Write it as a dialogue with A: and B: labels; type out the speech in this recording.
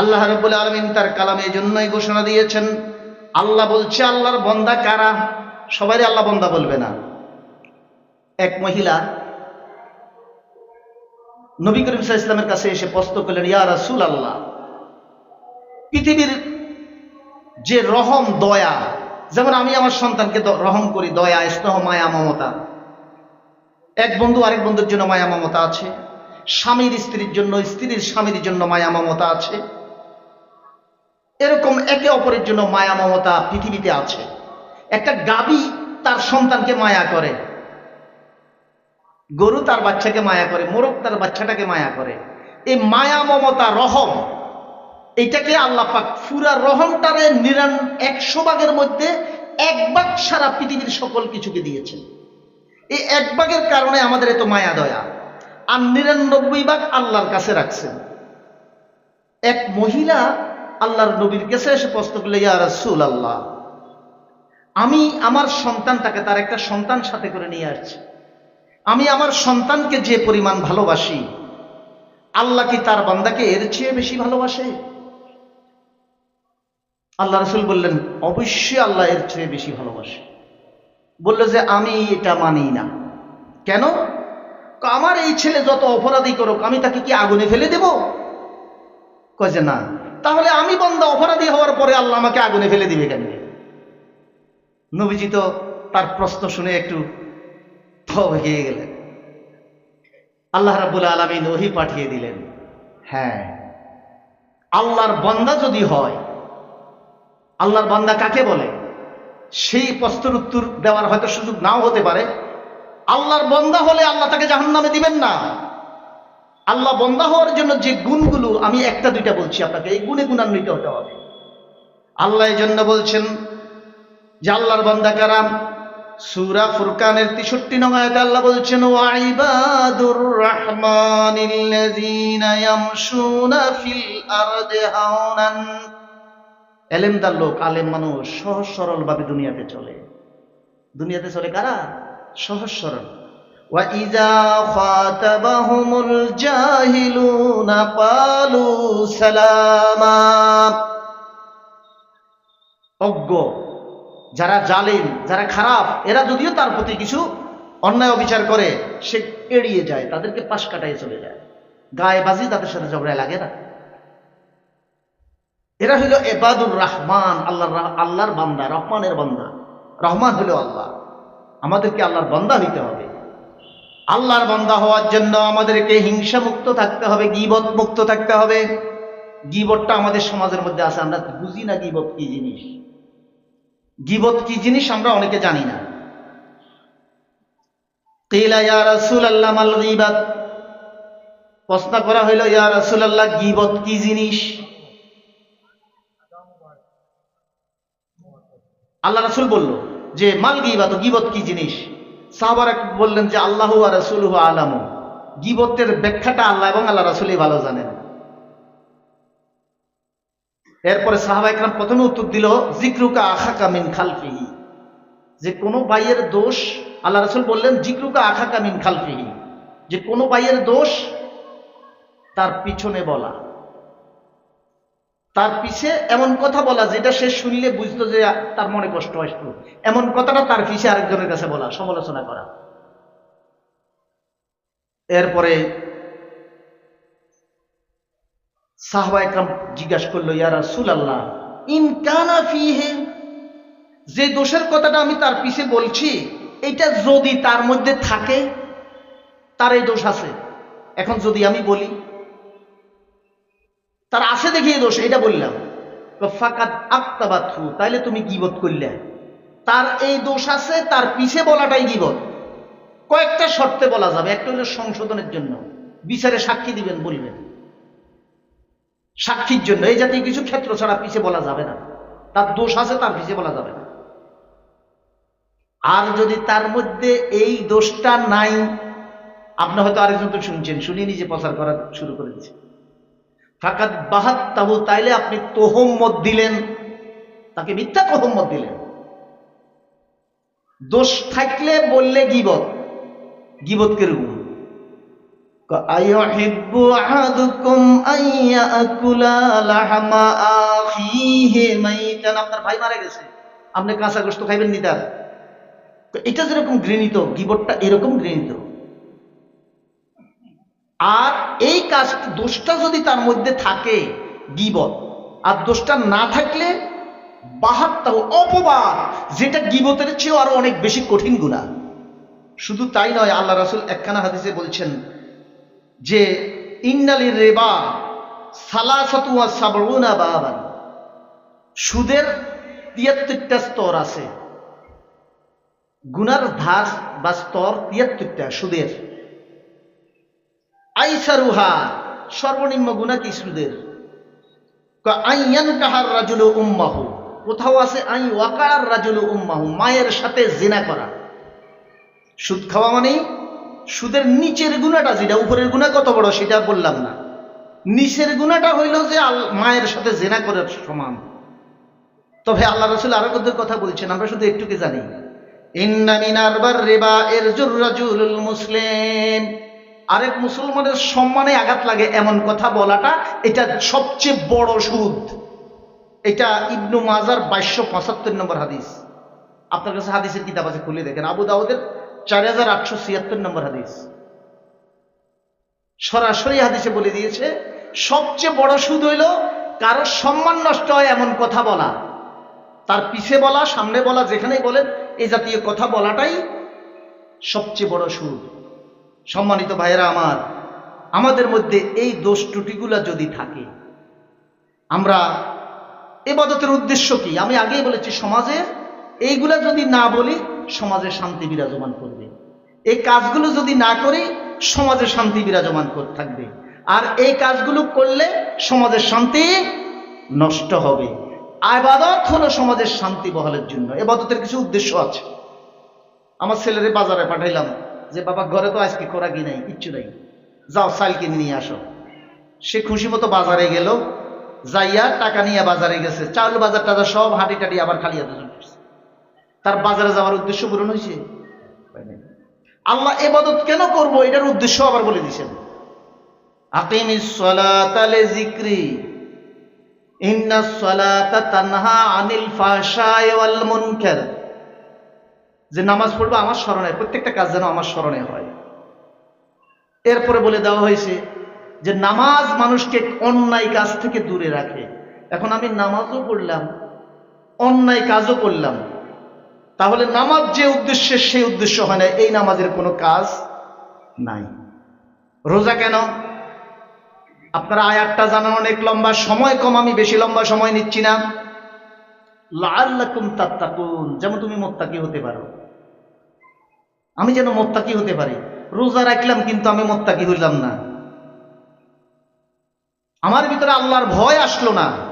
A: আল্লাহ রব্বুল আলমিন তার কালামে এই জন্যই ঘোষণা দিয়েছেন। আল্লাহ বলছে, আল্লাহর বন্দা কারা? সবাই আল্লাহ বন্দা বলবে না। এক মহিলা নবী করিম সাহা ইসলামের কাছে এসে প্রশ্ন করলেন, ইয়া রাসুল আল্লাহ পৃথিবীর যে রহম, দয়া, যেমন আমি আমার সন্তানকে রহম করি, দয়া, স্নেহ, মায়া, মমতা। এক বন্ধু আরেক বন্ধুর জন্য মায়া, মমতা আছে। স্বামীর স্ত্রীর জন্য, স্ত্রীর স্বামীর জন্য মায়া, মমতা আছে। এরকম একে অপরের জন্য মায়া মমতা পৃথিবীতে আছে। একটা গাবি তার সন্তানকে মায়া করে। গরু তার বাচ্চাকে মায়া করে, মোরগ তার বাচ্চাটাকে মায়া করে। এই মায়া মমতা রহম এটাকে আল্লাহ পাক ফুরা রহমটারে নিরান একশো ভাগের মধ্যে এক ভাগ সারা পৃথিবীর সকল কিছুকে দিয়েছেন। এই এক ভাগের কারণে আমাদের এত মায়া দয়া। আর নিরানব্বই ভাগ আল্লাহর কাছে রাখছেন। এক মহিলা আল্লাহর নবীর কাছে এসে প্রশ্ন করলে, ইয়া রাসূল আল্লাহ আমি আমার সন্তানটাকে তার একটা সন্তান সাথে করে নিয়ে আসছি। আমি আমার সন্তানকে যে পরিমাণ ভালোবাসি, আল্লাহ কি তার বান্দাকে এর চেয়ে বেশি ভালোবাসে? আল্লাহ রসুল বললেন, অবশ্যই আল্লাহ এর চেয়ে বেশি ভালোবাসে। বলল যে, আমি এটা মানি না। কেন? আমার এই ছেলে যত অপরাধী করুক, আমি তাকে কি আগুনে ফেলে দেব? কয় যে, না। তাহলে আমি বন্দা অপরাধী হওয়ার পরে আল্লাহ আমাকে আগুনে ফেলে দিবে কেন? নবীজি তো তার প্রশ্ন শুনে একটু হয়ে গেলেন। আল্লাহ রাবুল আলমিন ওহি পাঠিয়ে দিলেন হ্যাঁ আল্লাহর বান্দা যদি হয়, আল্লাহর বান্দা কাকে বলে? সেই প্রশ্নের উত্তর দেওয়ার হয়তো সুযোগ নাও হতে পারে। আল্লাহর বন্দা হলে আল্লাহ তাকে জাহান নামে দিবেন না। আল্লাহ বন্দা হওয়ার জন্য যে গুণগুলো আমি একটা দুইটা বলছি আপনাকে, এই গুণে গুণান্বিত হতে হবে। আল্লাহ জন্য বলছেন যে আল্লাহর বান্দা কারাম, সুরা ফুরকানের তেষট্টি নং আয়াতে আল্লাহ বলছেন ওয়াইবাদুর রহমানিল্লাযীনা ইয়ামশুনা ফিল এলেমদার লোক, আলেম মানুষ, সহজ সরল ভাবে দুনিয়াতে চলে। দুনিয়াতে চলে কারা? সহজ সরল। وَإِذَا خَاطَبَهُمُ الْجَاهِلُونَ قَالُوا سَلَامًا অজ্ঞ যারা জালিম যারা খারাপ এরা যদিও তার প্রতি কিছু অন্যায় অবিচার করে সে এড়িয়ে যায় তাদেরকে পাশ কাটাই চলে যায় গায়ে বাজি তাদের সাথে ঝগড়ায় লাগে না এরা হইল এবাদুর রহমান আল্লাহর রাহ- আল্লাহর বান্দা রহমানের বান্দা রহমান হইল আল্লাহ আমাদেরকে আল্লাহর বান্দা হইতে হবে আল্লাহর বান্দা হওয়ার জন্য আমাদেরকে হিংসা মুক্ত থাকতে হবে গিবত মুক্ত থাকতে হবে। গিবতটা আমাদের সমাজের মধ্যে আছে, আমরা বুঝি না গিবত কি জিনিস। গিবত কি জিনিস আমরা অনেকে জানি না। ইয়া গীবাত। প্রশ্ন করা হইল, ইয়া রাসূলুল্লাহ, গিবত কি জিনিস? আল্লাহ রাসূল বলল যে, মাল গিবাত, গিবত কি জিনিস? সাহাবারা বললেন যে, আল্লাহু আর রাসূলুহু আলামু। গিবতের ব্যাখ্যাটা আল্লাহ এবং আল্লাহ রাসূলই ভালো জানেন। এরপরে সাহাবা একরাম প্রথমে উত্তর দিল জিক্রুকা আখাকা মিন খালফিহি। যে কোনো ভাইয়ের দোষ, আল্লাহ রাসূল বললেন জিক্রুকা আখাকা মিন খালফিহি। যে কোনো ভাইয়ের দোষ তার পিছনে বলা। তার পিছে এমন কথা বলা, যেটা সে শুনলে বুঝতো যে তার মনে কষ্ট আসতো। এমন কথাটা তার পিছে আরেকজনের কাছে বলা, সমালোচনা করা। এরপরে সাহবা একরাম জিজ্ঞাসা করল, ইয়া রাসূল আল্লাহ ইনকানা ফিহে যে দোষের কথাটা আমি তার পিছে বলছি, এটা যদি তার মধ্যে থাকে, তার এই দোষ আছে। এখন যদি আমি বলি তার আছে দেখি দোষ, এটা বললাম। তো ফাকাত আক্তাবাথু তাইলে তুমি গিবত করলে। তার এই দোষ আছে, তার পিছে বলাটাই গিবত। কয়েকটা শর্তে বলা যাবে, একটা হলো সংশোধনের জন্য। বিচারে সাক্ষী দিবেন, বলবেন। সাক্ষীর জন্য, এই জাতীয় কিছু ক্ষেত্র ছাড়া পিছে বলা যাবে না। তার দোষ আছে, তার পিছে বলা যাবে না। আর যদি তার মধ্যে এই দোষটা নাই, আপনি হয়তো আরেকজন তো শুনছেন শুনে নিজে প্রচার করা শুরু করে দিচ্ছে ফাকাত বাহাত তাহু তাইলে আপনি তোহম্মত দিলেন তাকে মিথ্যা তোহম্মত দিলেন দোষ থাকলে বললে গিবত গিবত কিরকম أيحب أحدكم أن يأكل لحم أخيه ميتا আপনার ভাই মারা গেছে আপনি কাঁচা গোশত খাইবেন নি তার তো এটা যেরকম ঘৃণিত গিবটটা এরকম ঘৃণিত আর এই কাজ, দোষটা যদি তার মধ্যে থাকে, গিবত। আর দোষটা না থাকলে বাহাত্তর, অপবাদ, যেটা গিবতের চেয়েও আরও অনেক বেশি কঠিন গুণা শুধু তাই নয়, আল্লাহ রাসুল একখানা হাদিসে বলছেন যে ইন্নালির রেবা সালাসাতুয়া সাবরুনা বাবান। সুদের তিয়াত্তরটা স্তর আছে। গুনার ধার বা স্তর তিয়াত্তরটা সুদের। আইসারুহা সর্বনিম্ন গুণা কি সুদের? আইয়ান কাহার রাজুল কোথাও আছে আই ওয়াকার রাজুল মায়ের সাথে জেনা করা। সুদ খাওয়া মানে সুদের নিচের গুণাটা, যেটা উপরের গুণা কত বড় সেটা বললাম না। নিচের গুণাটা হইল যে মায়ের সাথে জেনা করার সমান। তবে আল্লাহ রসুল আরও কত কথা বলছেন, আমরা শুধু একটুকে জানি। ইন্না মিনার বার রেবা এর মুসলিম। আরেক মুসলমানের সম্মানে আঘাত লাগে এমন কথা বলাটা, এটা সবচেয়ে বড় সুদ। এটা ইবনু মাজার বাইশশো পঁচাত্তর নম্বর হাদিস। আপনার কাছে হাদিসের কিতাব আছে, খুলে দেখেন। আবু দাউদের চার হাজার আটশো ছিয়াত্তর নম্বর হাদিস। সরাসরি হাদিসে বলে দিয়েছে, সবচেয়ে বড় সুদ হইল কারও সম্মান নষ্ট হয় এমন কথা বলা। তার পিছে বলা, সামনে বলা, যেখানেই বলেন, এই জাতীয় কথা বলাটাই সবচেয়ে বড় সুদ। সম্মানিত ভাইয়েরা আমার, আমাদের মধ্যে এই দোষ ত্রুটিগুলা যদি থাকে, আমরা এবাদতের উদ্দেশ্য কি? আমি আগেই বলেছি সমাজে এইগুলা যদি না বলি, সমাজে শান্তি বিরাজমান করবে। এই কাজগুলো যদি না করি, সমাজে শান্তি বিরাজমান কর- থাকবে। আর এই কাজগুলো করলে সমাজের শান্তি নষ্ট হবে। আবাদত হলো সমাজের শান্তি বহালের জন্য। এবাদতের কিছু উদ্দেশ্য আছে। আমার ছেলেরে বাজারে পাঠাইলাম। যে বাবা ঘরে তো আজকে খোরাকি নাই, কিচ্ছু নাই। যাও সাইল কিনে নিয়ে আসো। সে খুশি মতো বাজারে গেল, যাইয়া টাকা নিয়ে বাজারে গেছে। চাউল বাজার টাজার সব হাঁটি টাটি আবার খালি হাতে চলে। তার বাজারে যাওয়ার উদ্দেশ্য পূরণ হয়েছে? হয়। আল্লাহ এবাদত কেন করব, এটার উদ্দেশ্য আবার বলে দিছেন আকিমিস সালাতা লিযিকরি ইন্নাস সালাতা তানহা আনিল ফাহশাই ওয়াল মুনকার। যে নামাজ পড়বে আমার স্মরণে, প্রত্যেকটা কাজ যেন আমার স্মরণে হয়। এরপরে বলে দেওয়া হয়েছে যে নামাজ মানুষকে অন্যায় কাজ থেকে দূরে রাখে। এখন আমি নামাজও পড়লাম, অন্যায় কাজও করলাম। তাহলে নামাজ যে উদ্দেশ্যে, সেই উদ্দেশ্য হয় না, এই নামাজের কোনো কাজ নাই। রোজা কেন? আপনারা আয়াতটা জানান অনেক লম্বা, সময় কম, আমি বেশি লম্বা সময় নিচ্ছি না। লাল্লাকুম তাত্তাকুন, যেমন তুমি মোত্তাকি হতে পারো। আমি যেন মোত্তাকি হতে পারি। রোজা রাখলাম কিন্তু আমি মোত্তাকি হইলাম না। আমার ভিতরে আল্লাহর ভয় আসলো না।